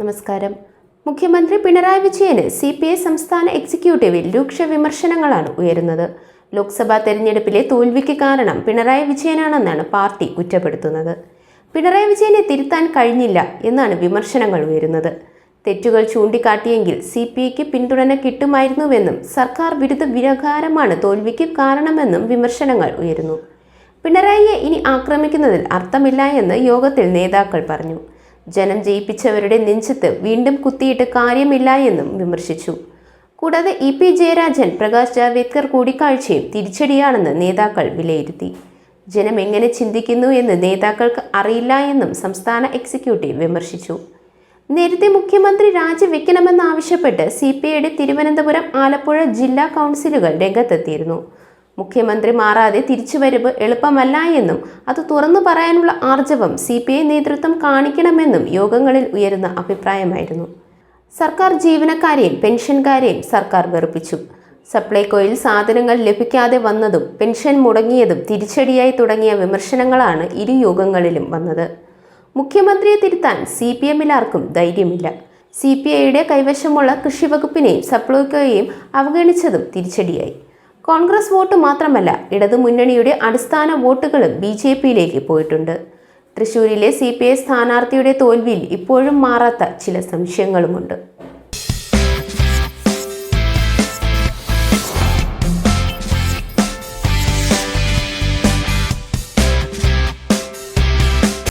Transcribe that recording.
നമസ്കാരം. മുഖ്യമന്ത്രി പിണറായി വിജയന് സി പി ഐ സംസ്ഥാന എക്സിക്യൂട്ടീവിൽ രൂക്ഷ വിമർശനങ്ങളാണ് ഉയരുന്നത്. ലോക്സഭാ തെരഞ്ഞെടുപ്പിലെ തോൽവിക്ക് കാരണം പിണറായി വിജയനാണെന്നാണ് പാർട്ടി കുറ്റപ്പെടുത്തുന്നത്. പിണറായി വിജയനെ തിരുത്താൻ കഴിഞ്ഞില്ല എന്നാണ് വിമർശനങ്ങൾ ഉയരുന്നത്. തെറ്റുകൾ ചൂണ്ടിക്കാട്ടിയെങ്കിൽ സി പി ഐക്ക് പിന്തുണ കിട്ടുമായിരുന്നുവെന്നും സർക്കാർ വിരുദ്ധ വികാരമാണ് തോൽവിക്ക് കാരണമെന്നും വിമർശനങ്ങൾ ഉയരുന്നു. പിണറായിയെ ഇനി ആക്രമിക്കുന്നതിൽ അർത്ഥമില്ല എന്ന് യോഗത്തിൽ നേതാക്കൾ പറഞ്ഞു. ജനം ജയിപ്പിച്ചവരുടെ നെഞ്ചത്ത് വീണ്ടും കുത്തിയിട്ട് കാര്യമില്ല എന്നും വിമർശിച്ചു. കൂടാതെ ഇ പി ജയരാജൻ പ്രകാശ് ജാവേദ്കർ കൂടിക്കാഴ്ചയും തിരിച്ചടിയാണെന്ന് നേതാക്കൾ വിലയിരുത്തി. ജനം എങ്ങനെ ചിന്തിക്കുന്നു എന്ന് നേതാക്കൾക്ക് അറിയില്ല എന്നും സംസ്ഥാന എക്സിക്യൂട്ടീവ് വിമർശിച്ചു. നേരത്തെ മുഖ്യമന്ത്രി രാജിവെക്കണമെന്നാവശ്യപ്പെട്ട് സി പി ഐയുടെ തിരുവനന്തപുരം ആലപ്പുഴ ജില്ലാ കൗൺസിലുകൾ രംഗത്തെത്തിയിരുന്നു. മുഖ്യമന്ത്രി മാറാതെ തിരിച്ചുവരവ് എളുപ്പമല്ല എന്നും അത് തുറന്നു പറയാനുള്ള ആർജവം സി പി ഐ നേതൃത്വം കാണിക്കണമെന്നും യോഗങ്ങളിൽ ഉയരുന്ന അഭിപ്രായമായിരുന്നു. സർക്കാർ ജീവനക്കാരെയും പെൻഷൻകാരെയും സർക്കാർ വെറുപ്പിച്ചു. സപ്ലൈകോയിൽ സാധനങ്ങൾ ലഭിക്കാതെ വന്നതും പെൻഷൻ മുടങ്ങിയതും തിരിച്ചടിയായി തുടങ്ങിയ വിമർശനങ്ങളാണ് ഇരു യോഗങ്ങളിലും വന്നത്. മുഖ്യമന്ത്രിയെ തിരുത്താൻ സി പി എമ്മിലാർക്കും ധൈര്യമില്ല. സി പി ഐയുടെ കൈവശമുള്ള കൃഷിവകുപ്പിനെയും സപ്ലൈകോയെയും അവഗണിച്ചതും തിരിച്ചടിയായി. കോൺഗ്രസ് വോട്ട് മാത്രമല്ല ഇടതുമുന്നണിയുടെ അടിസ്ഥാന വോട്ടുകളും ബി ജെ പിയിലേക്ക് പോയിട്ടുണ്ട്. തൃശൂരിലെ സി പി ഐ സ്ഥാനാർത്ഥിയുടെ തോൽവിയിൽ ഇപ്പോഴും മാറാത്ത ചില സംശയങ്ങളുമുണ്ട്.